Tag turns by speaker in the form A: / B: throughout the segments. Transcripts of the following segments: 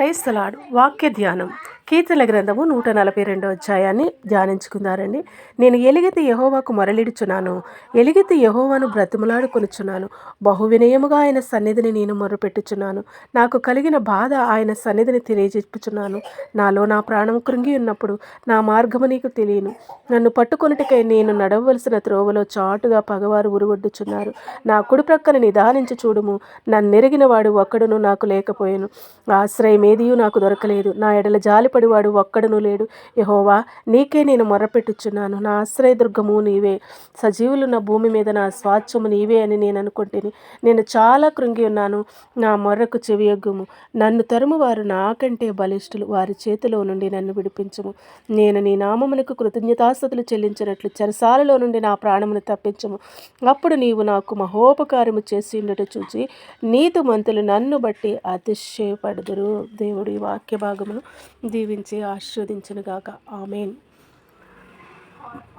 A: క్రైస్తలాడు. వాక్య ధ్యానం. కీర్తన గ్రంథము నూట నలభై రెండో అధ్యాయాన్ని ధ్యానించుకుందారండి. నేను ఎలిగితే యహోవాకు మొరలిడుచున్నాను. ఎలిగెత్తి యహోవాను బ్రతిమలాడుకొనుచున్నాను. బహు వినయముగా ఆయన సన్నిధిని నేను మొరపెట్టుచున్నాను. నాకు కలిగిన బాధ ఆయన సన్నిధిని తెలియజెప్పుచున్నాను. నాలో నా ప్రాణం కృంగి ఉన్నప్పుడు నా మార్గము నీకు తెలియను. నన్ను పట్టుకొనుటకై నేను నడవలసిన త్రోవలో చాటుగా పగవారు ఉరుగొడ్డుచున్నారు. నా కుడి ప్రక్కన నిదానించి చూడుము. నన్ను నెరిగిన వాడు ఒక్కడును నాకు లేకపోయాను. ఆశ్రయమే ఏదియూ నాకు దొరకలేదు. నా ఎడల జాలిపడివాడు ఒక్కడను లేడు. యహోవా నీకే నేను మొర్రపెట్టుచున్నాను. నా ఆశ్రయదుర్గము నీవే. సజీవులు నా భూమి మీద నా స్వాచ్ఛము నీవే అని నేను అనుకుంటేని నేను చాలా కృంగి ఉన్నాను. నా మొర్రకు చెవియగ్గుము నన్ను తరుము వారు నాకంటే బలిష్ఠులు. వారి చేతిలో నుండి నన్ను విడిపించము. నేను నీ నామమునకు కృతజ్ఞతాస్థుతులు చెల్లించినట్లు చెరసాలలో నుండి నా ప్రాణమును తప్పించము. అప్పుడు నీవు నాకు మహోపకారము చేసి ఉండట చూచి నీతి మంతులు నన్ను బట్టి అతిశయపడదురు. దేవుడి వాక్య భాగమును దీవించి ఆశీర్వదించునుగాక. ఆమెన్.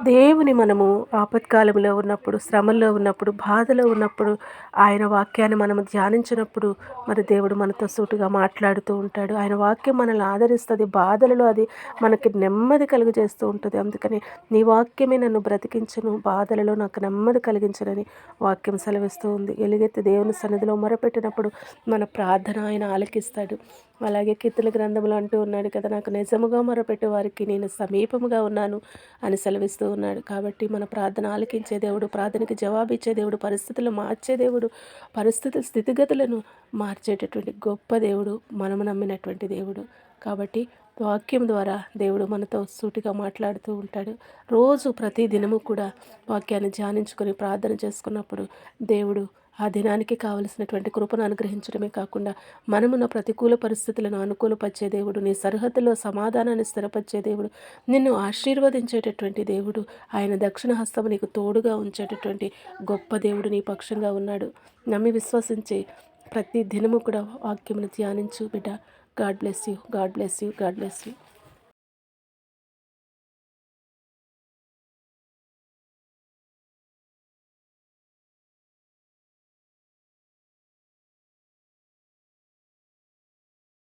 A: దేవుని మనము ఆపత్కాలంలో ఉన్నప్పుడు శ్రమల్లో ఉన్నప్పుడు బాధలో ఉన్నప్పుడు ఆయన వాక్యాన్ని మనము ధ్యానించినప్పుడు మరి దేవుడు మనతో సూటుగా మాట్లాడుతూ ఉంటాడు. ఆయన వాక్యం మనల్ని ఆదరిస్తుంది బాధలలో అది మనకి నెమ్మది కలుగజేస్తూ ఉంటుంది. అందుకని నీ వాక్యమే నన్ను బ్రతికించను బాధలలో నాకు నెమ్మది కలిగించనని వాక్యం సెలవిస్తూ ఉంది. ఎలుగెత్తి దేవుని సన్నిధిలో మొరపెట్టినప్పుడు మన ప్రార్థన ఆయన ఆలకిస్తాడు. అలాగే కీర్తన గ్రంథంలో అంటూ ఉన్నాడు కదా నాకు నిజముగా మొరపెట్టే వారికి నేను సమీపముగా ఉన్నాను అని సెలవిస్తూ ఉన్నాడు. కాబట్టి మన ప్రార్థన ఆలకించే దేవుడు ప్రార్థనకి జవాబిచ్చే దేవుడు పరిస్థితులు మార్చే దేవుడు పరిస్థితుల స్థితిగతులను మార్చేటటువంటి గొప్ప దేవుడు మనము నమ్మినటువంటి దేవుడు. కాబట్టి వాక్యం ద్వారా దేవుడు మనతో సూటిగా మాట్లాడుతూ ఉంటాడు. రోజు ప్రతి దినము కూడా వాక్యాన్ని ధ్యానించుకొని ప్రార్థన చేసుకున్నప్పుడు దేవుడు ఆ దినానికి కావలసినటువంటి కృపను అనుగ్రహించడమే కాకుండా మనమున్న ప్రతికూల పరిస్థితులను అనుకూలపరిచే దేవుడు నీ సరిహద్దులో సమాధానాన్ని స్థిరపరిచే దేవుడు నిన్ను ఆశీర్వదించేటటువంటి దేవుడు ఆయన దక్షిణ హస్తము నీకు తోడుగా ఉంచేటటువంటి గొప్ప దేవుడు నీ పక్షంగా ఉన్నాడు. నమ్మి విశ్వసించి ప్రతి దినము కూడా వాక్యమును ధ్యానించు బిడ్డ. God bless you. God bless you. God bless you.